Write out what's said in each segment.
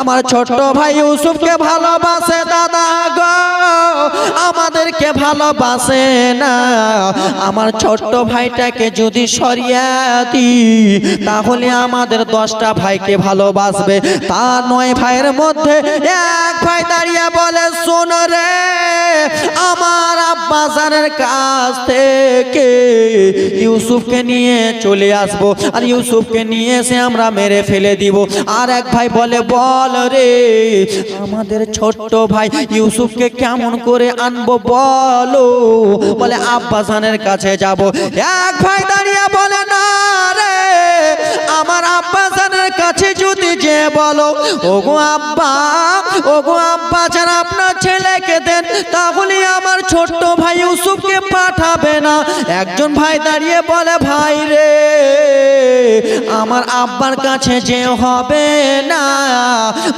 আমার ছোট ভাই ইউসুফকে ভালোবাসে, দাদা গো। আমাদেরকে ভালোবাসে না। আমার ছোট্ট ভাইটাকে যদি সরিয়ে দিই তাহলে আমাদের দশটা ভাইকে ভালোবাসবে। তার নয় ভাইয়ের মধ্যে এক ভাই দাঁড়িয়ে বলে, শোন রে, আমার আব্বাসানের কাছ থেকে ইউসুফকে নিয়ে চলে আসব। আর ইউসুফকে নিয়ে এসে আমরা মেরে ফেলে দিব। আর এক ভাই বলে, বল রে, আমাদের ছোট্ট ভাই ইউসুফকে কেমন করে আনব বলো? বলে আব্বাসানের কাছে যাব। এক ভাই দাঁড়িয়ে বলে, না রে, আমার আব্বাসানের কাছে যদি যে বলো, ওগো আব্বা ওগো আব্বা যেন আপনার ছেলেকে দেন, তাহলে আমার ছোট্ট ভাই ইউসুফকে পাঠাবে না। একজন ভাই দাঁড়িয়ে বলে, ভাই রে আমার আব্বার কাছে যে হবে না?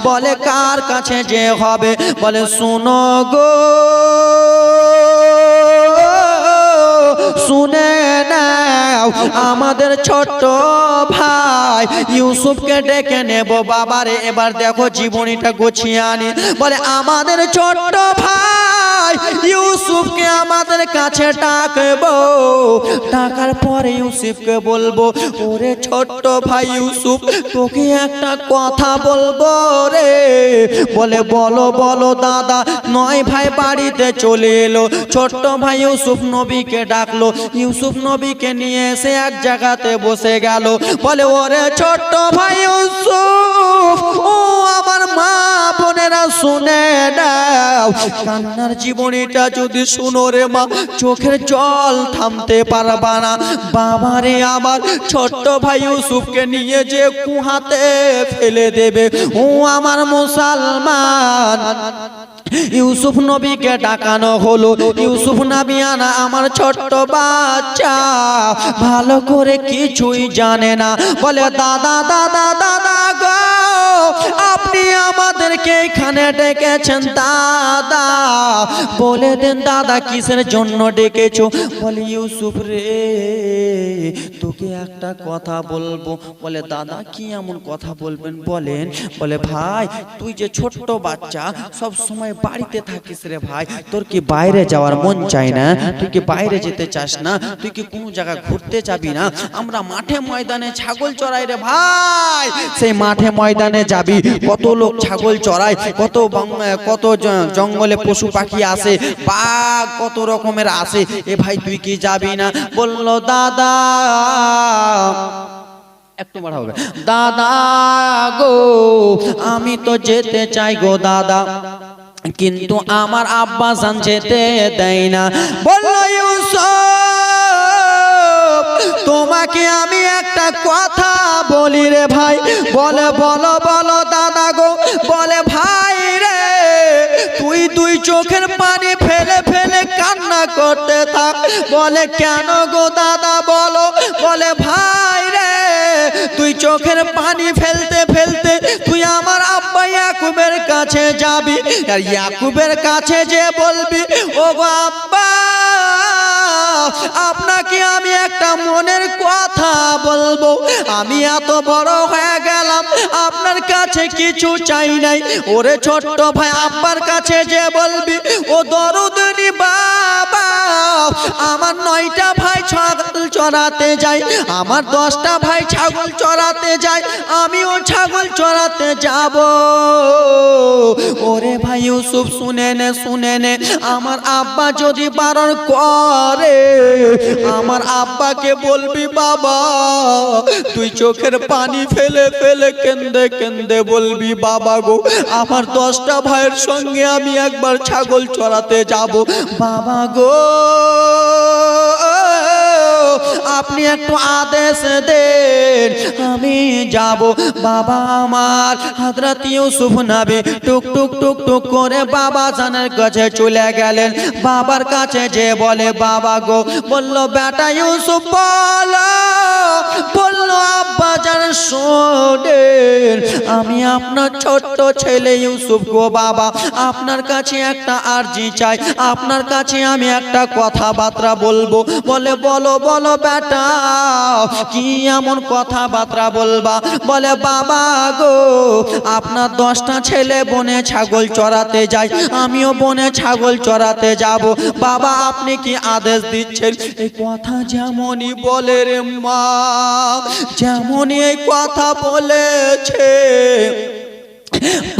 বলে, কার কাছে যে হবে? বলে, শুনো গো, শুনে নাও, আমাদের ছোট্ট ভাই ইউসুফকে ডেকে নেব। বাবারে, এবার দেখো জীবনীটা গুছিয়ে আনি। বলে, আমাদের ছোট্ট ভাই ইউসুফকে আমাদের কাছে ডাকবো। ডাকার পরে ইউসুফকে বলব, ওরে ছোট্ট ভাই ইউসুফ, তোকে একটা কথা বলব রে। বলে, বলো বলো, দাদা। নয় ভাই বাড়িতে চলে এলো। ছোট্ট ভাই ইউসুফ নবীকে ডাকলো। ইউসুফ নবীকে নিয়ে এসে এক জায়গাতে বসে গেল। বলে, ওরে ছোট্ট ভাই ইউসুফ, ও আমার মা বোনেরা শুনে নাও, কান্নার জীবনীটা যদি শুনো রে মা, চোখের জল থামতে পারবা না। বাবারে, আমার ছোট্ট ভাই ইউসুফকে নিয়ে যে কুহাতে ফেলে দেবে। ও আমার মুসলমান। ইউসুফ নবীকে ডাকানো হলো। ইউসুফ নাবিয়ানা আমার ছোট্ট বাচ্চা। ভালো করে কিছুই জানে না। বলে, দাদা দাদা দাদা গো আপনি আমাদেরকে এখানে ডেকেছেন, দাদা। বলে দেন, দাদা, কিসের জন্য ডেকেছো? বলে, ইউসুফ রে, তোকে একটা কথা বলব। বলে, দাদা, কি এমন কথা বলবেন? বলেন, বলে, ভাই, তুই যে ছোট্ট বাচ্চা, সব সময় বাড়িতে থাকিস রে ভাই। তোর কি বাইরে যাওয়ার মন চায় না? তুই কি বাইরে যেতে চাস না? তুই কি কোনো জায়গায় ঘুরতে যাবি না? আমরা মাঠে ময়দানে ছাগল চড়াই রে ভাই। সেই মাঠে ময়দানে যাবি? কত লোক ছাগল চড়ায়, কত কত জঙ্গলে পশু পাখি আসে, বাঘ কত রকমের আসে। এ ভাই, তুই কি যাবি না? বলল, দাদা একটু বাড়া হবে। দাদা গো, আমি তো যেতে চাই গো, দাদা। কিন্তু আমার আব্বা জান যেতে দেয় না। বলল তোমাকে আমি একটা কথা বলি রে ভাই, বলে, বলো বলো দাদা গো, বলে ভাই রে, তুই তুই চোখের পানি ফেলে ফেলে কান্না করতে থাক। বলে কেন গো দাদা, বলো, বলে ভাই রে, তুই চোখের পানি ফেলতে ফেলতে তুই আমার আব্বা ইয়াকুবের কাছে যাবি। আর ইয়াকুবের কাছে যে বলবি, ও গো আব্বা, আপনাকে আমি একটা মনের আমি এত বড় হয়ে গেলাম, আপনার কাছে কিছু চাই নাই। ওরে ছোট্ট ভাই, আব্বার কাছে যে বলবি, ও দরদিনী বাবা, আমার নয়টা ভাই ছাগল চড়াতে যাই আমার দশটা ভাই ছাগল চড়াতে যায়, আমিও ছাগল চড়াতে যাব। ওরে ভাই, ইউসুফ, শুনে নে শুনে নে, আমার আব্বা যদি বারণ করে, আমার আব্বাকে বলবি, বাবা, তুই চোখের পানি ফেলে ফেলে কেন্দে কেন্দে বলবি, বাবা গো, আমার দশটা ভাইয়ের সঙ্গে আমি একবার ছাগল চড়াতে যাব। বাবা গো, আপনি একটু আদেশ দেন, আমি যাব। বাবা আমার, হযরত ইউসুফ নবী টুক টুক টুক টুক করে বাবা জানের কাছে চলে গেলেন। বাবার কাছে যে বলে, বাবা গো, বলল, বেটা ইউসুফ বলো। আমি আপনার ছোট্ট ছেলে ইউসুফ গো বাবা, আপনার কাছে একটা আরজি চাই, আপনার কাছে আমি একটা কথাবার্তা বলব। বলে, বলো বলো বেটা, কি এমন কথাবার্তা বলবা? বলে, বাবা গো, আপনার দশটা ছেলে বনে ছাগল চড়াতে যায় আমিও বনে ছাগল চড়াতে যাব। বাবা, আপনি কি আদেশ দিচ্ছেন? এই কথা যেমনই বলে রে মা, যেমনই এই কথা বলেছে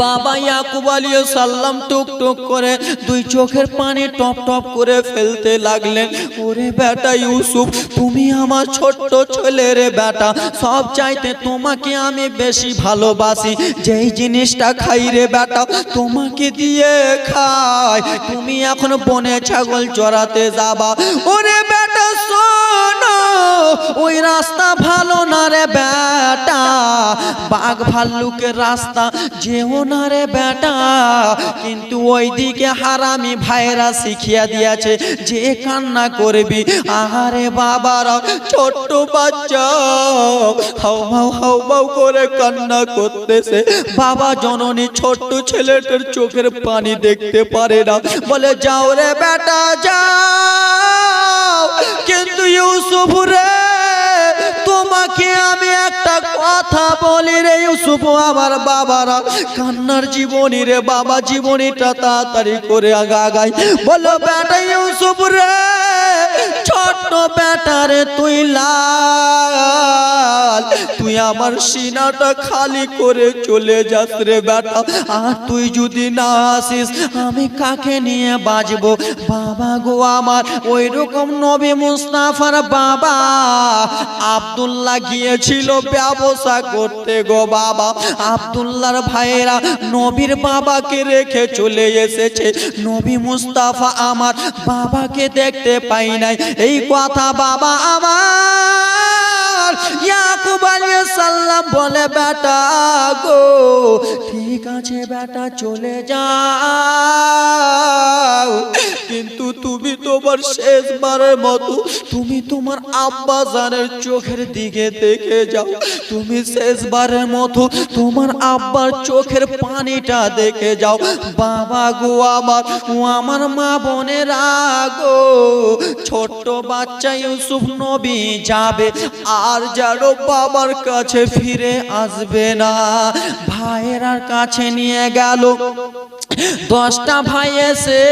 বাবা ইয়াকুব আলী সাল্লাম টুক টুক করে দুই চোখের পানি টপ টপ করে ফেলতে লাগলেন। ওরে বেটা ইউসুফ, তুমি আমার ছোট্ট ছেলে রে বেটা, সব চাইতে তোমাকে আমি বেশি ভালোবাসি। যেই জিনিসটা খাই রে বেটা, তোমাকে দিয়ে খাই। তুমি এখন বনে ছাগল চড়াতে যাবা। ওরে বেটা, শোনো! ওই রাস্তা ভালো না রে বেটা। বাঘ ভাল্লুকের রাস্তা যেও না রে বেটা। কিন্তু ওইদিকে হারামি ভাইরা শিখিয়া দিয়েছে, যে কান্না করবি, আহারে বাবারা, ছোট্ট বাচ্চা। হাউ হাউ করে কান্না করতেছে। বাবা জননী ছোট্ট ছেলেটার চোখের পানি দেখতে পারে না। বলে, যাও রে বেটা, যাও। কিন্তু ইউসুফ রে তোমাকে আমি একটা কথা বলি রে ইউসুফ, আমার বাবারা, কান্নার জীবনী রে বাবা, জীবনীটা তাড়াতাড়ি করে আগা আগাই। বলো বেটা ইউসুফ রে, ছোট্ট বেটা রে, তুই লাল। তুই আমার সিনাটা খালি করে চলে যাস রে বেটা। আর তুই যদি না আসিস, আমি কাকে নিয়ে বাজবো বাবা গো আমার ওই রকম নবী মুস্তাফার বাবা আব্দুল্লাহ গিয়েছিল ব্যবসা করতে গো বাবা। আবদুল্লার ভাইয়েরা নবীর বাবাকে রেখে চলে এসেছে। নবী মুস্তাফা আমার বাবাকে দেখতে পাই নাই। এই কথা বাবা আমার ইয়াকুব বলে, বেটা গো, ঠিক আছে বেটা, চলে যাও। কিন্তু তুমি তোমার শেষবারের মতো তুমি তোমার আব্বা জানের চোখের দিকে দেখে যাও। তুমি শেষবারের মতো তোমার আব্বার চোখের পানিটা দেখে যাও। বাবা গো আমার, ও আমার মা বোনেরা গো, ছোট্ট বাচ্চা ইউসুফ নবী যাবে। আর যারো বাবার কাছে ফিরে আসবে না। ভাইয়েরার কাছে নিয়ে গেল। দশটা ভাই এসে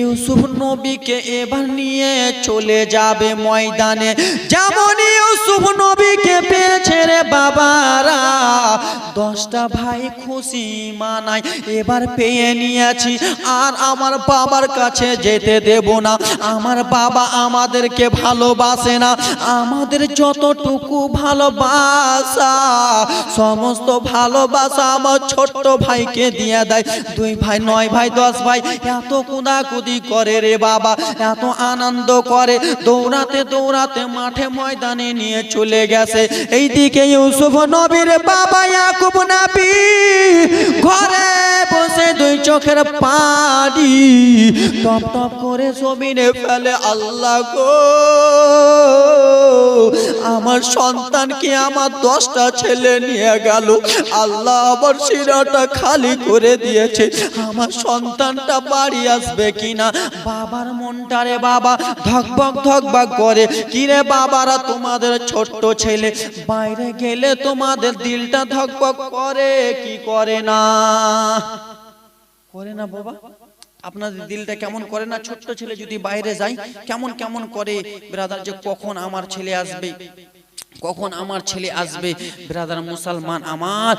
ইউসুফ নবীকে এবার নিয়ে চলে যাবে ময়দানে। যেমন ইউসুফ নবীকে পেয়েছে রে বাবারা। দশটা ভাই খুশি মানায় এবার পেয়ে নিয়েছি। আর আমার বাবার কাছে যেতে দেব না। আমার বাবা আমাদেরকে ভালোবাসে না। আমাদের যতটুকু ভালোবাসা সমস্ত ভালোবাসা আমার ছোট্ট ভাইকে দিয়ে দেয়। দুই ভাই, নয় ভাই, দশ ভাই, এত কুদাকুদি করে রে বাবা, এত আনন্দ করে। দৌড়াতে দৌড়াতে মাঠে ময়দানে নিয়ে চলে গেছে। এইদিকে ইউসুফ নবীর বাবা ইয়াকুব নাবি ঘরে বসে দুই চোখের পানি টপ টপ করে জমিনে ফেলে, আল্লাহ গো। আমার সন্তানকে আমার দশটা ছেলে নিয়ে গেল। আল্লাহ আবার শিরাটা খালি করে দিয়েছে। আমার সন্তানটা বাড়ি আসবে কিনা? বাবার মনটা রে বাবা ধকবক ধকবক করে। কিরে বাবারা, তোমাদের ছোট্ট ছেলে, বাইরে গেলে তোমাদের দিলটা ধকবক করে, কি করে না? করে না বাবা। আপনাদের দিলটা কেমন করে না? ছোট্ট ছেলে যদি বাইরে যায়, কেমন কেমন করে? ব্রাদার যে কখন আমার ছেলে আসবে? কখন আমার ছেলে আসবে? ব্রাদার মুসলমান আমার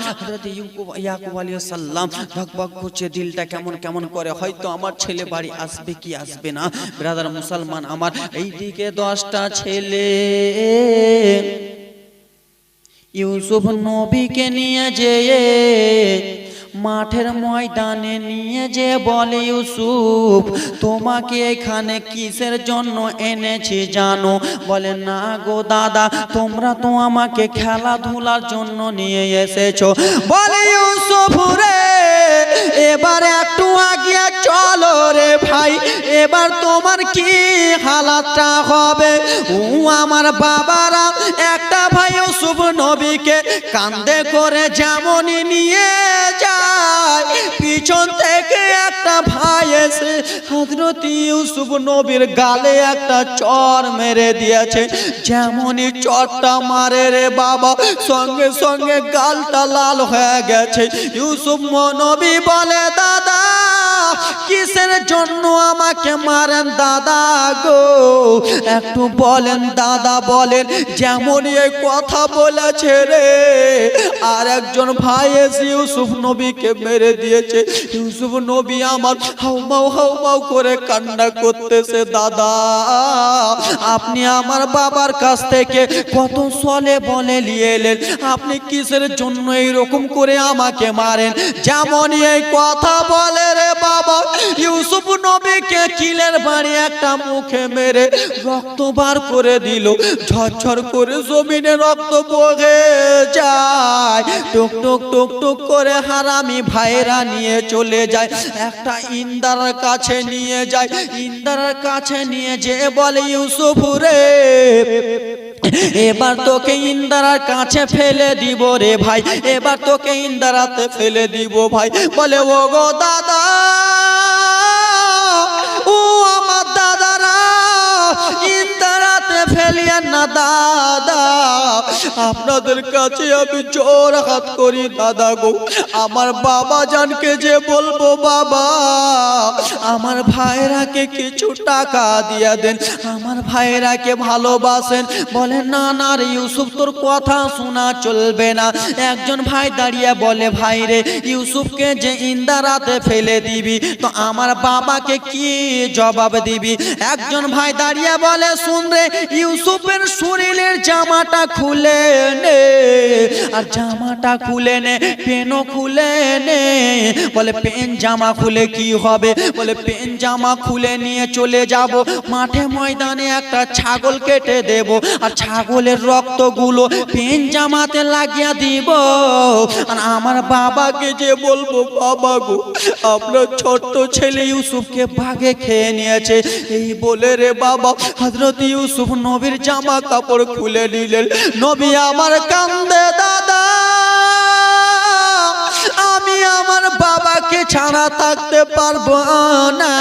ইয়াকুব আলাইহিস সালাম ধকবক করছে, দিলটা কেমন কেমন করে? হয়তো আমার ছেলে বাড়ি আসবে কি আসবে না? ব্রাদার মুসলমান আমার, এইদিকে দশটা ছেলে। ইউসুফ নবীকে নিয়ে যেয়ে মাঠের ময়দানে নিয়ে যে বলে ইউসুফ, তোমাকে এখানে কিসের জন্য এনেছি জানো? বলে, না গো দাদা, তোমরা তো আমাকে খেলাধুলার জন্য নিয়ে এসেছ। বলে ইউসুফ, রে, এবার একটু আগিয়ে চলো রে ভাই, এবার তোমার কি হালাতটা হবে? ও আমার বাবারা, একটা ভাই ইউসুফ নবীকে কান্দে করে যেমনই নিয়ে যায় পিছন থেকে একটা ভাই এসে হজরত ইউসুফ নবীর গালে একটা চর মেরে দিয়েছে। যেমনই চরটা মারে রে বাবা, সঙ্গে সঙ্গে গালটা লাল হয়ে গেছে। ইউসুফ নবী বলে, দাদা, কিসের জন্য আমাকে মারেন দাদা গো? একটু বলেন, দাদা বলেন যেমন এই কথা বলেছে রে। আর একজন ভাই এসে ইউসুফ নবীকে মেরে দিয়েছে। ইউসুফ নবী আমার হাউমাউ হাউমাউ করে কান্না করতেছে, দাদা। আপনি আমার বাবার কাছ থেকে কত সলে বলে নিয়ে এলেন। আপনি কিসের জন্য এইরকম করে আমাকে মারেন? যেমন এই কথা বলে রে বাবা। ইউসুফ নবীকে কিলের বাড়ি একটা মুখে মেরে রক্ত বার করে দিল। ঝরঝর করে জমিনে রক্ত বহে যায়। টুক টুক টুক টুক করে হারামি ভাইরা নিয়ে চলে যায়। একটা ইন্দারার কাছে নিয়ে যায়। ইন্দারার কাছে নিয়ে যে বলে, ইউসুফ রে এবার তোকে ইন্দারার কাছে ফেলে দিব রে ভাই, এবার তোকে ইন্দারাতে ফেলে দিব ভাই। বলে ও গো দাদা ফেলিয়েন না দাদা, আপনাদের কাছে আমি জোর হাত করি, দাদা গো। আমার বাবা জানকে যে বলব, বাবা, আমার ভাইরাকে কিছু টাকা দিয়া দেন, আমার ভাইরাকে ভালোবাসেন। বলে না না রে ইউসুফ, তোর কথা শোনা চলবে না। একজন ভাই দাঁড়িয়ে বলে, ভাই রে, ইউসুফকে যে ইন্দারাতে ফেলে দিবি, তো আমার বাবাকে কি জবাব দিবি? একজন ভাই দাঁড়িয়ে বলে, শুন রে ইউসুফের শরীরের জামাটা খুলে নে, আর জামাটা খুলে নে, পেনও খুলে নে। বলে, পেন জামা খুলে কি হবে? বলে, পেন জামা খুলে নিয়ে চলে যাব। মাঠে ময়দানে একটা ছাগল কেটে দেব, আর ছাগলের রক্তগুলো পেন জামাতে লাগিয়ে দিব। আর আমার বাবাকে যে বলব, বাবা গো, আপনার ছোট্ট ছেলে ইউসুফকে বাঘে খেয়ে নিয়েছে। এই বলে রে বাবা হজরত ইউসুফ নবীর জামা কাপড় খুলে নিলেন। নবী আমার কান্দে দাদা। আমার বাবাকে ছাড়া থাকতে পারব না।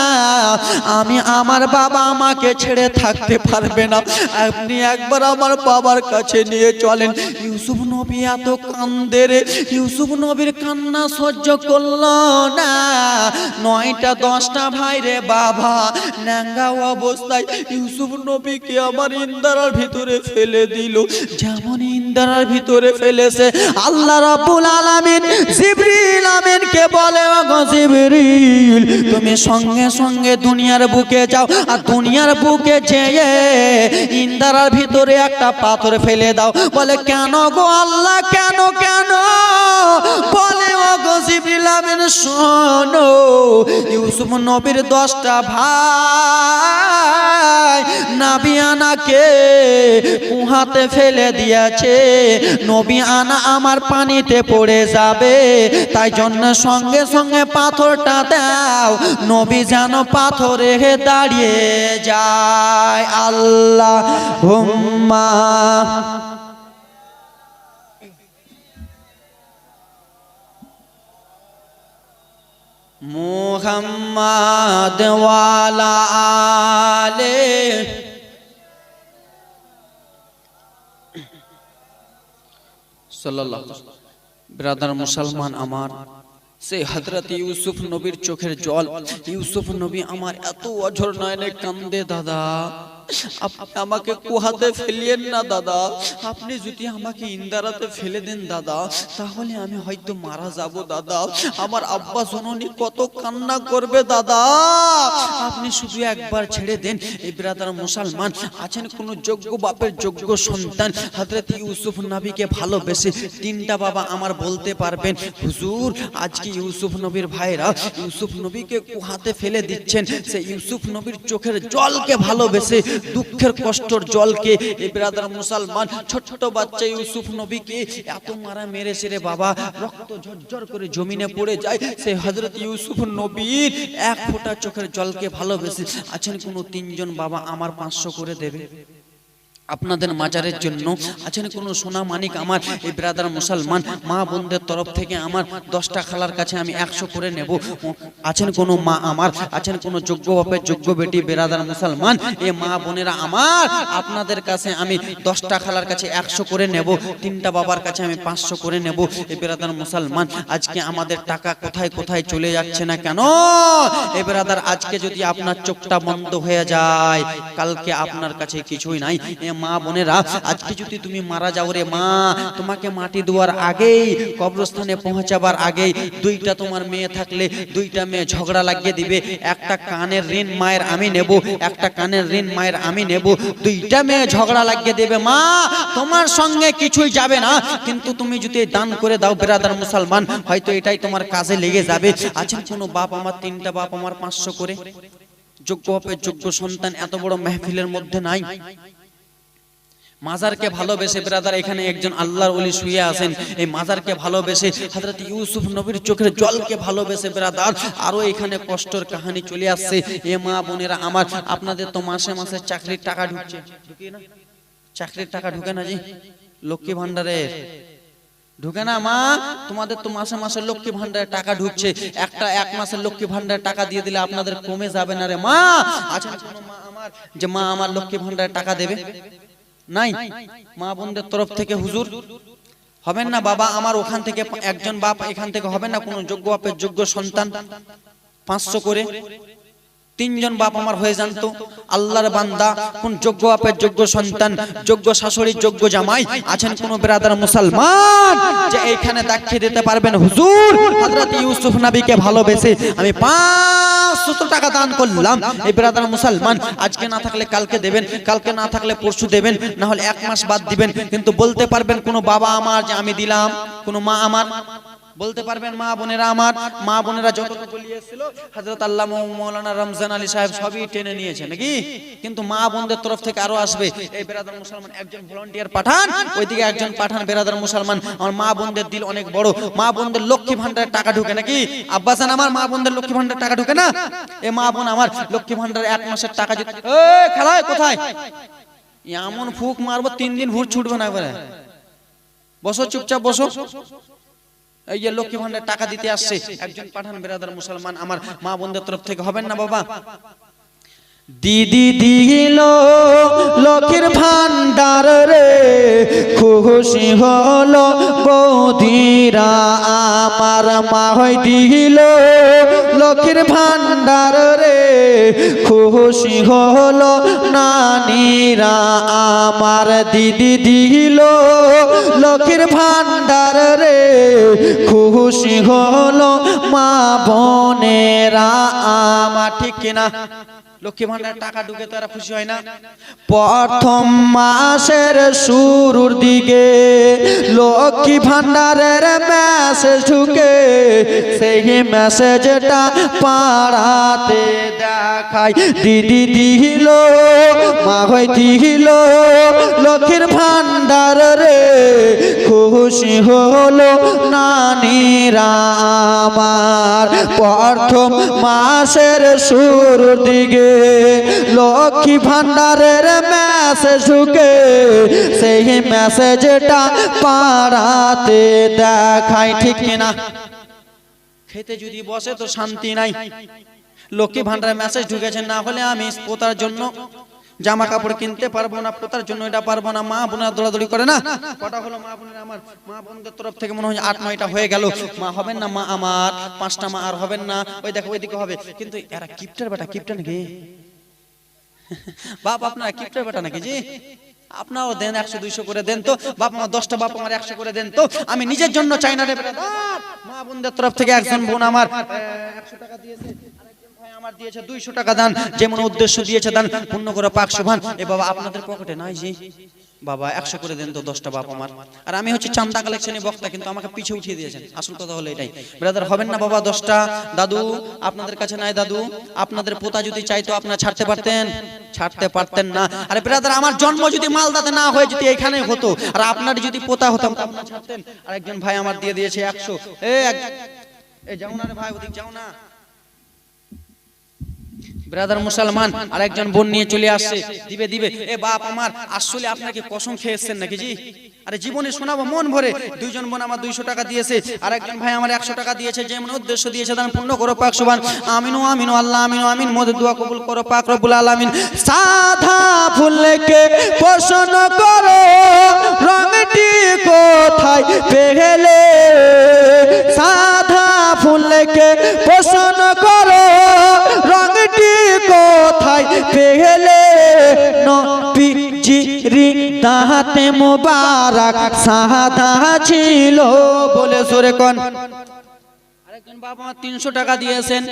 আমি আমার বাবা আমাকে ছেড়ে থাকতে পারবে না। আপনি একবার আমার বাবার কাছে নিয়ে চলেন। ইউসুফ নবী এত কান্দে রে। ইউসুফ নবীর কান্না সহ্য করল না। নয়টা, দশটা, ভাই রে বাবা, ন্যাঙ্গা অবস্থায় ইউসুফ নবীকে আমার ইন্দারার ভিতরে ফেলে দিল। যেমন ইন্দারার ভিতরে ফেলেছে আল্লাহ রাব্বুল আলামিন জিবরিল আমিনকে বলে জিবরিল, তুমি সঙ্গে সঙ্গে দুনিয়ার বুকে যাও আর দুনিয়ার বুকে যেয়ে ইন্দারার ভিতরে একটা পাথর ফেলে দাও। বলে, কেন গো আল্লাহ, কেন কেন? বলে, ওগো জিবরিল আমিন, শোনো, ইউসুফ নবীর দশটা ভাই নাবিয়ানাকে কুহাতে ফেলে দিয়েছে। নবী আনা আমার পানিতে পড়ে যাবে। তাই জন্য সঙ্গে সঙ্গে পাথরটা দাও। নবী যেন পাথরে দাঁড়িয়ে যায়। আল্লাহ হুম্মা মোহাম্মদ ওয়ালা আলে। ব্রাদার মুসলমান আমার, সেই হজরত ইউসুফ নবীর চোখের জল। ইউসুফ নবী আমার এত অঝর নয়নে কান্দে, দাদা। আপনি আমাকে কুহাতে ফেলিয়েন না, দাদা। আপনি যদি আমাকে ইন্দারাতে ফেলে দেন, দাদা, তাহলে আমি হয়তো মারা যাব, দাদা। আমার আব্বা জননী কত কান্না করবে, দাদা। আপনি শুধু একবার ছেড়ে দেন, এই ব্রাদার মুসলমান আছেন কোন যোগ্য বাপের যোগ্য সন্তান। হযরত ইউসুফ নবীকে ভালোবেসে তিনটা বাবা আমার বলতে পারবেন, হুজুর, আজকে ইউসুফ নবীর ভাইরা ইউসুফ নবীকে কুহাতে ফেলে দিচ্ছেন। সে ইউসুফ নবীর চোখের জলকে ভালোবেসে দুঃখের কষ্টর জলকে। ব্রাদার মুসলমান, ছোট্ট বাচ্চা ইউসুফ নবীকে এত মারা মেরে রে বাবা। রক্ত ঝরঝর করে জমিনে পড়ে যায়। সেই হজরত ইউসুফ নবীর এক ফোঁটা চোখের জলকে ভালোবেসে আছেন কোনো তিনজন বাবা, আমার পাঁচশো করে দেবে। আপনাদের মাজারের জন্য। আছেন কোনো সোনা মানিক আমার, এই ব্রাদার মুসলমান, মা বোনদের তরফ থেকে আমার দশটা খালার কাছে আমি একশো করে নেব। আছেন কোনো মা আমার, আছেন কোনো যোগ্য বাপের, যোগ্য বেটি বেরাদার মুসলমান, এ মা বোনেরা আমার, আপনাদের কাছে আমি দশটা খালার কাছে একশো করে নেব, তিনটা বাবার কাছে আমি পাঁচশো করে নেব, এ বেরাদার মুসলমান, আজকে আমাদের টাকা কোথায় কোথায় চলে যাচ্ছে না কেন? এ বেরাদার আজকে যদি আপনার চোখটা বন্ধ হয়ে যায়, কালকে আপনার কাছে কিছুই নাই, এ মা বোনেরা, আজকে যদি তুমি মারা যাও রে মা, তোমাকে মাটি দেওয়ার আগেই, কবরস্থানে পৌঁছাবার আগেই দুইটা তোমার মেয়ে থাকলে দুইটা মেয়ে ঝগড়া লাগিয়ে দিবে। একটা কানের ঋণ মায়ের আমি নেব, একটা কানের ঋণ মায়ের আমি নেব। দুইটা মেয়ে ঝগড়া লাগিয়ে দেবে মা, তোমার সঙ্গে কিছুই যাবে না। কিন্তু তুমি যদি দান করে দাও বেরাদার মুসলমান, হয়তো এটাই তোমার কাজে লেগে যাবে। আছেন কোনো বাপ আমার তিনটা বাপ আমার পাঁচশো করে? যোগ্য বাপের যোগ্য সন্তান, এত বড় মেহফিলের মধ্যে নাই। মাজারকে ভালোবেসে ব্রাদার এখানে একজন আল্লাহর ওলি শুয়ে আছেন। এই মাজারকে ভালোবেসে হযরত ইউসুফ নবীর চোখের জলকে ভালোবেসে ব্রাদার আরও এখানে কষ্টের কাহিনী চলে আসছে। এ মা বোনেরা আমার, আপনাদের তো মাসে মাসে চাকরির টাকা ঢুকছে। ঢুকে না? চাকরির টাকা ঢুকে না জি? লক্ষ্মী ভান্ডারের ঢুকে না মা? তোমাদের তো মাসে মাসে লক্ষ্মী ভান্ডারে টাকা ঢুকছে। একটা এক মাসের লক্ষ্মী ভান্ডারে টাকা দিয়ে দিলে আপনাদের কমে যাবে না রে মা। আচ্ছা মা আমার, যে মা আমার লক্ষ্মী ভান্ডারে টাকা দেবে? নাই? মা বোনদের তরফ থেকে হুজুর, হবেন না বাবা আমার ওখান থেকে একজন বাপ এখান থেকে হবে না কোনো যোগ্য বাপের যোগ্য সন্তান? পাঁচশো করে। তিনজন বাপ আমার হয়ে যান তো। আল্লাহর বান্দা, কোন যোগ্য বাপের যোগ্য সন্তান, যোগ্য শাশুড়ির যোগ্য জামাই, আছেন কোন ব্রাদার মুসলমান যে এইখানে দেখিয়ে দিতে পারবেন? হুজুর, হযরত ইউসুফ নবীকে ভালোবেসে আমি পাঁচশো টাকা দান করলাম। এই ব্রাদার মুসলমান, আজকে না থাকলে কালকে দেবেন, কালকে না থাকলে পরশু দেবেন, না হলে এক মাস বাদ দিবেন, কিন্তু বলতে পারবেন কোনো বাবা আমার যে আমি দিলাম, কোনো মা আমার। বলতে পারবেন, মা বোনেরা আমার, মা বোনেরা যতটুকু বলিয়েছিল হযরত আল্লাহ মৌলানা রমজান আলী সাহেব সবই টেনে নিয়েছে, নাকি? কিন্তু মা বোনদের তরফ থেকে আরও আসবে, এই বেরাদার মুসলমান একজন ভলান্টিয়ার পাঠান, ওইদিকে একজন পাঠান বেরাদার মুসলমান। আমার মা বোনদের দিল অনেক বড়, মা বোনদের লক্ষ্মী ভান্ডারের টাকা ঢুকে, নাকি? আব্বাসান আমার মা বোনদের লক্ষ্মী ভান্ডারের টাকা ঢুকে না? এ মা বোন আমার, লক্ষ্মী ভান্ডার এক মাসের টাকা যদি খেলায়, কোথায়? এমন ফুক মারবো, তিন দিন ভোর ছুটবে না করে বসো, চুপচাপ বসো। এই যে লক্ষ্মী ভান্ডার টাকা দিতে আসছে, একজন পাঠান বেরাদার মুসলমান, আমার মা বোনদের তরফ থেকে হবেন না বাবা? দিদি দিল লক্ষ্মীর ভান্ডার রে, খুশি হলো বৌদিরা। আমার মা হয় দিল লক্ষ্মীর ভান্ডার রে, খুশি হলো নানিরা। আমার দিদি দিল লক্ষ্মীর ভান্ডার রে, খুশি হলো মা বোনেরা। আমার ঠিক কিনা? লক্ষ্মী ভান্ডার টাকা ঢুকে তো এরা খুশি হয় না। প্রথম মাসের শুরুর দিকে লক্ষ্মী ভান্ডারের মেসেজ ঢুকে, সেই মেসেজটা পাড়াতে দেখায়। দিদি দিহিল মা হয় দিহিল লক্ষ্মীর ভান্ডার রে, খুশি হলো নানিরা আমার প্রথম মাসের শুরুর দিকে লক্ষ্মী ভান্ডারের মেসেজ ঢুকে, সেই মেসেজটা পাড়াতে দেখায়, ঠিক কিনা? খেতে যদি বসে তো শান্তি নাই। লক্ষ্মী ভান্ডারের মেসেজ ঢুকেছে, না হলে আমি পোতার জন্য জামা কাপড় কিনতে পারব না, পোতার জন্য এটা পারব না, মা বোনেরা দৌড়াদৌড়ি করে না? কটা হলো মা বোনের আমার, মা বোনদের তরফ থেকে মনে হয় আট, নয়টা হয়ে গেল। মা হবেন না মা আমার, পাঁচটা মা আর হবেন না। ওই দেখো, ওইদিকে হবে। কিন্তু এরা কিপটার বেটা কিপটা নাকি? বাপ, আপনারা কিপটার বেটা নাকি জি? আপনারাও দেন একশো, দুইশো করে দেন তো। বাপ আমার দশটা, বাপ আমার একশো করে দেন তো। আমি নিজের জন্য চাই না রে। মা বোনদের তরফ থেকে একজন বোন আমার। একশো টাকা দিয়েছে। আমার দিয়েছে দুইশো টাকা দান, যেমন উদ্দেশ্য দিয়েছে দান, পূর্ণ করে পাক শোভান এ বাবা, আপনাদের পকেটে নাই জি। বাবা, একশো করে দেন তো দশটা বাপ আমার। আর আমি হচ্ছে চান্দা কালেকশনে বক্তা, কিন্তু আমাকে পিছে উঠিয়ে দিয়েছেন। আসল কথা হলো এটাই। ব্রাদার হবেন না বাবা দশটা। দাদু, আপনাদের কাছে নাই দাদু। আপনাদের পোতা যদি চাইতো, আপনারা ছাড়তে পারতেন। ছাড়তে পারতেন না। আরে ব্রাদার আমার জন্ম যদি মালদাতে না হয়ে যদি এখানে হতো। আর আপনার যদি পোতা হতাম আপনারা ছাড়তেন। আর একজন ভাই আমার দিয়ে দিয়েছে একশো। এ, যাও না রে ভাই, ওদিক যাও না। ব্রাদার মুসলমান আর একজন বোন নিয়ে চলে আসছে। দিবে দিবে। এ বাপ আমার, আসলে আপনাকে কসম খেয়ে এসছেন নাকি জি? আরে জীবনে শোনাবো, মন ভরে। দুইজন বোন আমার দুইশো টাকা দিয়েছে আর একজন ভাই আমার একশো টাকা দিয়েছে যেমন উদ্দেশ্য দিয়েছে তার পূর্ণ করো পাক সুবান আমিনু আমিনু আল্লাহ, আমিনু আমিন, মোদের দোয়া কবুল করো পাক রব্বুল আলামিন। সাধা ফুলকে পোষণ করো রংটি কোথায় পেলে? সাধা ফুলকে পোষণ করো রংটি কোথায় পেলে নবীজিরি তাহাতে মোবারক সাধা ছিল। বলে সরে কোন আরেকজন বাপ তিনশো টাকা দিয়েছেন।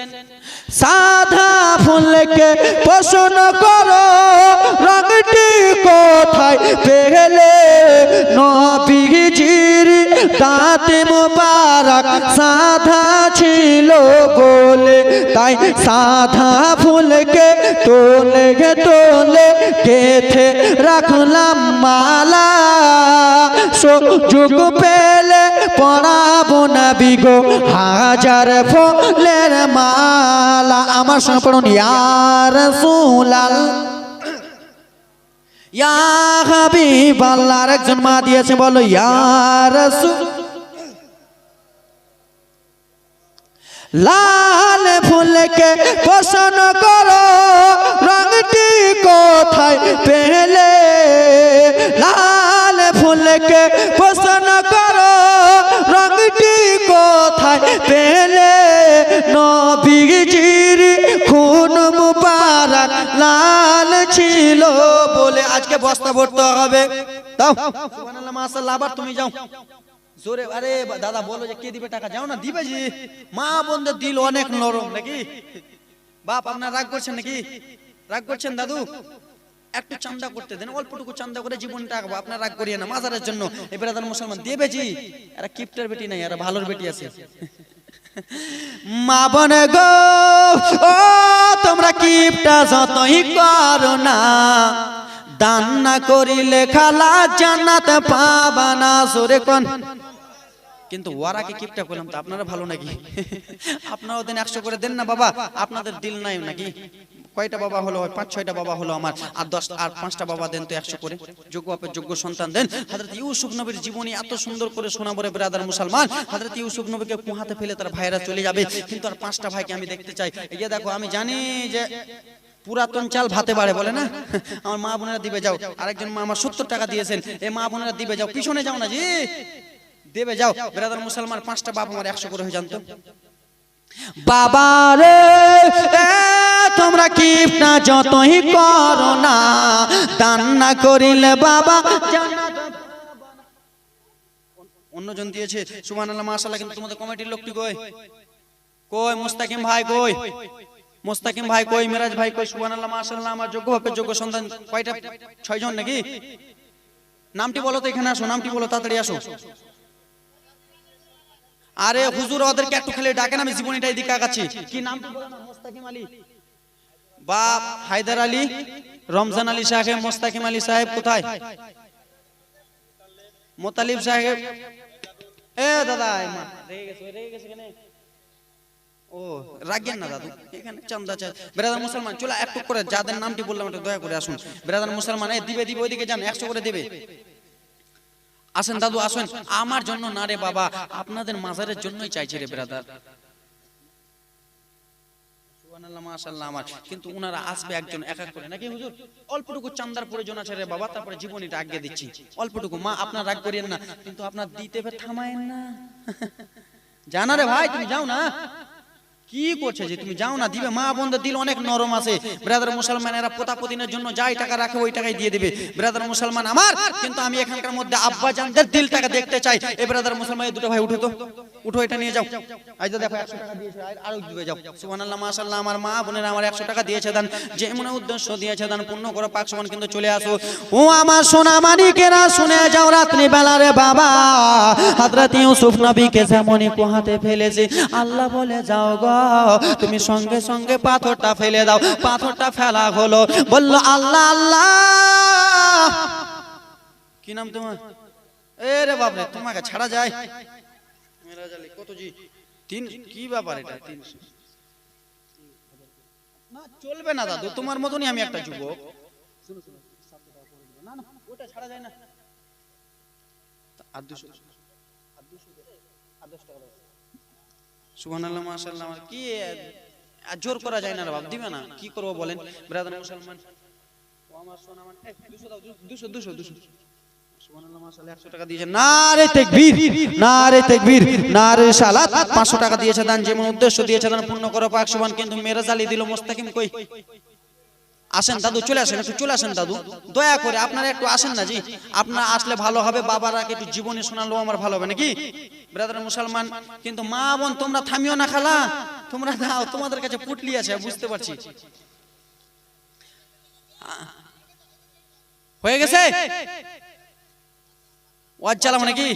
সাধা ফুলকে পোষণ করো রংটি কোথায় পেলে নবীজির দাঁতে মোবারক সাধা ছিল বলে তাই সাধা ফুলকে তোলে গে, তোলে গেথে রাখলাম মালা। সুযোগ পেলে পড়াবো না বিগো, হাজার ফুলের মালা। আমার সঙ্গে পড়ুন ইয়ার সুলাল ইয়া হাবিব আল্লাহর একজন মা দিয়েছে, বলো ইয়ার লাল ফুলকে পছন্দ করো রংটি কোথায় পেলে? লাল ফুলকে পছন্দ করো রংটি কোথায় পেলে? নবীজির খুন মুবারক লাল ছিল বলে আজকে বস্তা ভরতে হবে। দাও সুবহানাল্লাহ, মাশাআল্লাহ, আবার তুমি যাও। জোরে, আরে দাদা বলো যে কে দিবে টাকা? যাও না, দিবে জি মা বোনদের দিল অনেক নরম নাকি? বাপ, আপনার রাগ করছেন নাকি? রাগ করছেন দাদু? একটু চান্দা করতে দেন, অল্পটুকু চান্দা করে জীবনটা আঁকবো আপনার রাগ করিয়ে না, মাজারের জন্য। এই বেড়াদার মুসলমান, দেবে জি। এরা কিপ্টের বেটি নাই এরা ভালোর বেটি আছে। মা বন গো, ও, তোমরা কিপটা যতই করো না দান না করিলে খালা জান্নাত পাবা না সরে কোন। কিন্তু ওরাকে কিপটা করলাম তো আপনারা ভালো নাকি? আপনারাও দেন একশো করে দেন না বাবা, আপনাদের দিল নাই নাকি? কয়টা বাবা হলো? পাঁচ, ছয়টা বাবা হলো আমার। আর দশ, আর পাঁচটা বাবা দেন তো একশো করে। যোগ্য বাপের যোগ্য সন্তান দেন। হাজরত ইউসুফ নবীর জীবনী এত সুন্দর করে শোনা রে ব্রাদার মুসলমান। হাজরত ইউসুফ নবীকে কুহাতে ফেলে তার ভাইরা চলে যাবে। কিন্তু আর পাঁচটা ভাইকে আমি দেখতে চাই। এই দেখো, আমি জানি যে পুরাতন চাল ভাতে বাড়ে বলে না? আমার মা বোনেরা দিবে যাও। আরেকজন মা আমার সত্তর টাকা দিয়েছেন। এ মা বোনেরা দিবে যাও। পিছনে যাও না জি। দেবে যাও। ব্রাদার মুসলমান, পাঁচটা বাপ আমার একশো করে হয়ে জানতো বাবা রে তোমরা কিপটা যতই করো না, দান না করিলে বাবা অন্যজন দিয়েছে সুমান আল্লাহ মাশাল্লাহ কিন্তু তোমাদের কমিটির লোকটি কই? কই, মুস্তাকিম ভাই কই? মুস্তাকিম ভাই কই মিরাজ ভাই কই সুমান আল্লাহ মাশাল্লাহ আমার যোগ্য বাপের যোগ্য সন্তান কয়টা? ছয়জন নাকি? নামটি বলো তো এখানে আসো নামটি বলো তাড়াতাড়ি আসো। আরে হুজুর ওদেরকে একটু খালি ডাকেন আমি জীবনীটা এদিকে আগাচ্ছি। কি নাম? মুস্তাকিম আলী। বাপ হায়দার আলী রমজান আলী সাহেব মোস্তাকিম আলী সাহেব কোথায়? মোতালিব সাহেব। এ দাদা রেগে গেছে, রেগে গেছে কেনে? আমার জন্য না রে বাবা, আপনাদের মাজারের জন্যই চাইছি রে ব্রাদার। কিন্তু উনারা আসবে একজন এক এক করে। নাকি হুজুর? অল্পটুকু চান্দার প্রয়োজন আছে রে বাবা, তারপরে জীবনীটা আগে দিচ্ছি। অল্পটুকু। মা, আপনার রাগ করিয়েন না, কিন্তু আপনার দিতে থামায়েন না। জানা রে ভাই, তুমি যাও না। কি করছে যে তুমি যাও না, দিবে, মা বোনদের দিল অনেক নরম আছে। ব্রাদার মুসলমান, এরা পোতা পতিনের জন্য যাই টাকা রাখে, ওই টাকাই দিয়ে দিবে। ব্রাদার মুসলমান আমার, কিন্তু আমি এখানকার মধ্যে আব্বা জানদের দিল টাকা দেখতে চাই। এ ব্রাদার মুসলমান দুটো ভাই, উঠে তো। উঠো, এটা নিয়ে যাও। আজ দেখো একশো টাকা দিয়েছে আর- আরও দিবে যাও। সুবহানাল্লাহ, মাশাআল্লাহ, আমার মা বোনেরা আমার একশো টাকা দিয়েছে দান। যে মনে উদ্দেশ্য দিয়েছে দান, পূর্ণ করো, পাক সমান কিন্তু চলে আসো। ও আমার সোনা মানিকেরা, শুনে যাও রাত্রি বেলা রে বাবা। হযরত ইউসুফ নবীকে যেমনই কোহাতে ফেলেছে। আল্লাহ বলে, যাও গো। তুমি সঙ্গে সঙ্গে পাথরটা ফেলে দাও। পাথরটা ফেলা হলো। বলল আল্লাহ আল্লাহ! কি নাম তোমার? এ রে বাপরে তোমাকে ছাড়া যায়। কত জি তিন কি ব্যাপার এটা? তিনশো না চলবে না দাদু তোমার মতনই আমি একটা যুবক। না না ওটা ছাড়া যায় না। আর দুশো আর দুশো আর দশ টাকা দাও। আর জোর করা যায় না বাপ, দিবে না। কি করব বলেন? ব্রাদার মুসলমান। মান 100 টাকা দিয়েছে না নারে তাকবীর নারে তাকবীর, নারে সালাত 500 টাকা দিয়েছে দান যেমন উদ্দেশ্য দিয়েছে পূর্ণ করো পাক সুবান কিন্তু মেরে জালিয়ে দিল মোস্তাকিম কই? আসেন দাদু চলে আসেন একটু চলে আসেন দাদু। দয়া করে আপনারা একটু আসেন না জি। আপনারা আসলে ভালো হবে বাবারা একটু জীবনে শোনালো আমার ভালো হবে নাকি? ব্রাদার মুসলমান কিন্তু মা বোন তোমরা থামিও না খালা। তোমরা দাও তোমাদের কাছে পুটলি আছে বুঝতে পারছি। হয়ে গেছে? চালাবো নাকি?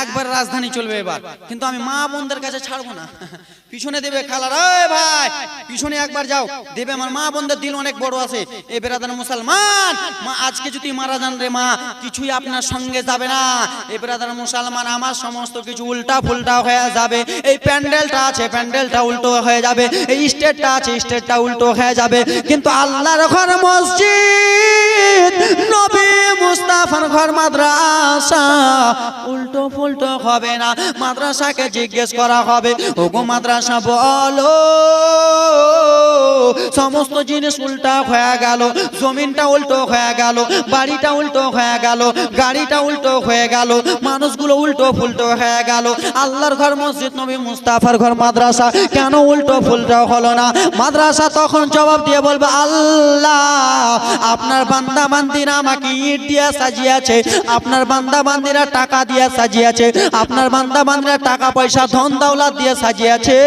একবার রাজধানী চলবে এবার। কিন্তু আমি মা বোনদের কাছে ছাড়বো না। পিছনে দেবে খালার ভাই, পিছনে একবার যাও। দেবে আমার মা বোনদের দিল অনেক বড় আছে। এ বেরাদান মুসলমান, মা, আজকে যদি মারা যান রে মা, কিছুই আপনার সঙ্গে যাবে না। এ বেরাদান মুসলমান, আমার সমস্ত কিছু উল্টা ফুলটা হয়ে যাবে। এই প্যান্ডেলটা আছে, প্যান্ডেলটা উল্টো হয়ে যাবে। এই স্টেটটা আছে, স্টেটটা উল্টো হয়ে যাবে। কিন্তু আল্লাহর ঘর মসজিদ, নবী মুস্তাফার ঘর মাদ্রাসা। উল্টো ফুলটো হবে না, মাদ্রাসাকে জিজ্ঞেস করা হবে, ওগো মাদ্রাসা, বলো। সমস্ত জিনিস উল্টা হয়ে গেল, জমিনটা উল্টো হয়ে গেল, বাড়িটা উল্টো হয়ে গেল, গাড়িটা উল্টো হয়ে গেল, মানুষগুলো উল্টো ফুলটো হয়ে গেল। আল্লাহর ঘর মসজিদ, নবী মুস্তাফার ঘর মাদ্রাসা, কেন উল্টো ফুলটো হলো না? মাদ্রাসা তখন জবাব দিয়ে বলবে, আল্লাহ, আপনার বান্দা বান্দিরা আমাকে ইট দিয়ে সাজিয়েছে, আপনার বান্দা বান্দিরা টাকা দিয়ে সাজিয়েছে, আপনার বান্দা বান্দিরা টাকা পয়সা, ধন দৌলত দিয়ে সাজিয়েছে,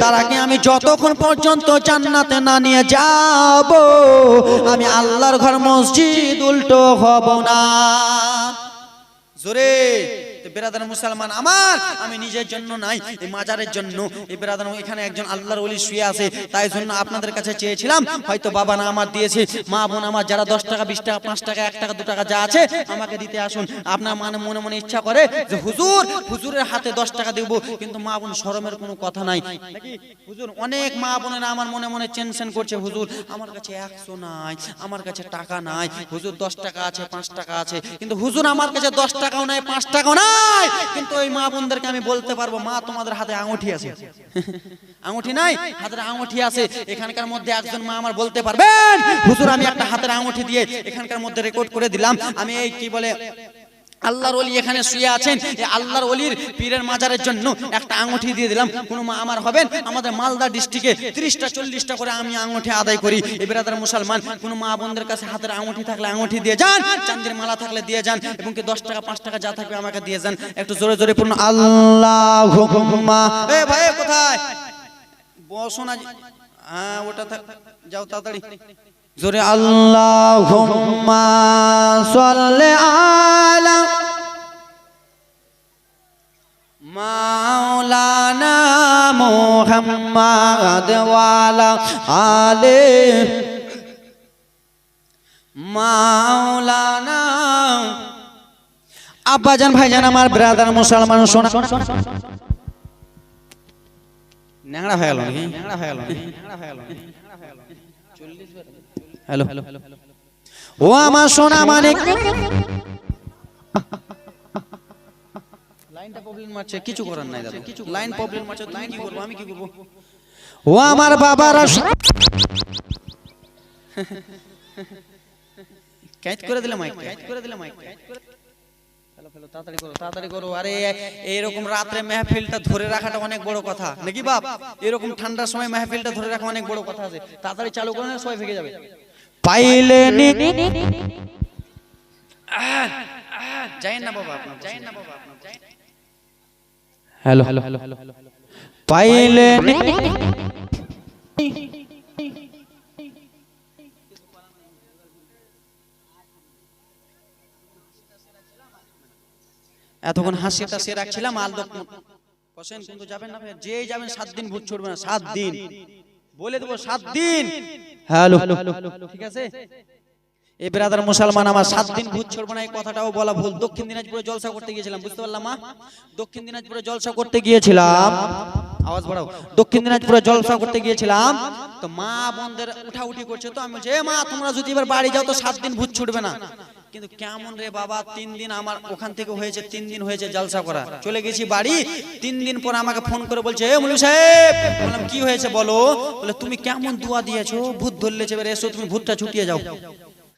তার আগে আমি যতক্ষণ পর্যন্ত জান্নাতে না নিয়ে যাব, আমি আল্লাহর ঘর মসজিদ উল্টো হব না। জোরে। বেরাদার মুসলমান আমার, আমি নিজের জন্য নাই, এই মাজারের জন্য। এই বেরাদার, এখানে একজন আল্লাহর ওলি শুয়ে আছে, তাই জন্য আপনাদের কাছে চেয়েছিলাম, হয়তো বাবা না আমার দিয়েছে, মা বোন আমার, যারা দশ টাকা, বিশ টাকা, পাঁচ টাকা, এক টাকা, দু টাকা যা আছে, আমাকে দিতে আসুন। আপনার মানে মনে মনে ইচ্ছা করে যে, হুজুর, হুজুরের হাতে দশ টাকা দেবো। কিন্তু মা বোন শরমের কোনো কথা নাই। হুজুর, অনেক মা বোনেরা আমার মনে মনে টেনশন করছে, হুজুর, আমার কাছে একশো নাই, আমার কাছে টাকা নাই। হুজুর, দশ টাকা আছে, পাঁচ টাকা আছে। কিন্তু হুজুর, আমার কাছে দশ টাকাও নাই, পাঁচ টাকাও নাই। কিন্তু ওই মা বোনদেরকে আমি বলতে পারব, মা, তোমাদের হাতে আঙুঠি আছে। আঙুঠি নাই? হাতের আঙুঠি আছে। এখানকার মধ্যে একজন মা আমার বলতে পারবেন, হুজুর, আমি একটা হাতের আঙুঠি দিয়ে এখানকার মধ্যে রেকর্ড করে দিলাম। আমি এই কি বলে আল্লাহর ওলি এখানে শুয়ে আছেন। আল্লাহর ওলির পীরের মাজারের জন্য একটা আঙুঠি দিয়ে দিলাম। কোনো মা আমার হবেন? আমাদের মালদা ডিস্ট্রিক্টে তিরিশটা, চল্লিশটা করে আমি আঙুঠি আদায় করি। এ বেরাদার মুসলমান, কোনো মা বোনদের কাছে হাতের আঙুঠি থাকলে আঙুঠি দিয়ে যান, চান্দির মালা থাকলে দিয়ে যান, এবং কি দশ টাকা, পাঁচ টাকা যা থাকবে আমাকে দিয়ে যান। একটু জোরে জোরে পূর্ণ আল্লাহ ভাই কোথায়? বসো না। হ্যাঁ ওটা যাও তাড়াতাড়ি। জোরে সাল্লি আলা মাওলানা মুহাম্মাদ আলে মাওলানা। আব্বাজান ভাইজান আমার ব্রাদার মুসলমান, শোনা। ন্যাংরা হয়ে গেল ন্যাংরা হয়ে গেল হয়ে গেল নাকি ন্যাংরা হয়ে গেল নাকি? হ্যালো। ও আমার সোনা মানিক লাইনটা প্রবলেম মারছে কিছু করার নাই দাদা। কিছু লাইন প্রবলেম মারছে তুমি কি করব আমি কি করব? ও আমার বাবারা ক্যাচ করে দিলে মাইক ক্যাচ করে দিলে মাইক ফেলো, ফেলো, তাড়াতাড়ি করো তাড়াতাড়ি করো। আরে এইরকম রাত্রে মেহফিলটা ধরে রাখাটা অনেক বড় কথা নাকি বাপ? এরকম ঠান্ডার সময় মেহফিলটা ধরে রাখা অনেক বড় কথা আছে। তাড়াতাড়ি চালু করে না সবাই ভেঙে যাবে। পাইলে নি না বাবা আপনার যাই না বাবা আপনার যাই না। হ্যালো। হ্যালো। হ্যালো হ্যালো পাইলে নি এতক্ষণ হাসিটা সে রাখছিলাম আল বসেন কিন্তু যাবেন না ভাই। যে যাবেন সাত দিন ভূত ছড়বে না সাত দিন। বলে দেবো সাত দিন। হ্যালো। ঠিক আছে? এই ব্রাদার মুসলমান, আমার সাত দিন ভূত ছড়বো না, এই কথাটাও বলা ভুল। দক্ষিণ দিনাজপুরে জলসা করতে গিয়েছিলাম, বুঝতে পারলাম, মা? দক্ষিণ দিনাজপুরে জলসা করতে গিয়েছিলাম। আওয়াজ বাড়াও। দক্ষিণ দিনাজপুরে জলসা করতে গিয়েছিলাম, তো মা বোনদের উঠা উঠি করছে, তো আমি বলছি, "এ মা, তোমরা যদি এবার বাড়ি যাও, তো সাত দিন ভূত ছুটবে না। কিন্তু কেমন রে বাবা, তিন দিন আমার ওখান থেকে হয়েছে, তিন দিন হয়েছে জলসা করা। চলে গেছি বাড়ি, তিন দিন পর আমাকে ফোন করে বলছে, এ মুলু সাহেব! বললাম, কি হয়েছে বলো? বলে, তুমি কেমন দোয়া দিয়েছ? ভূত ধরলেছে এবার এসো, তুমি ভূতটা ছুটিয়ে যাও।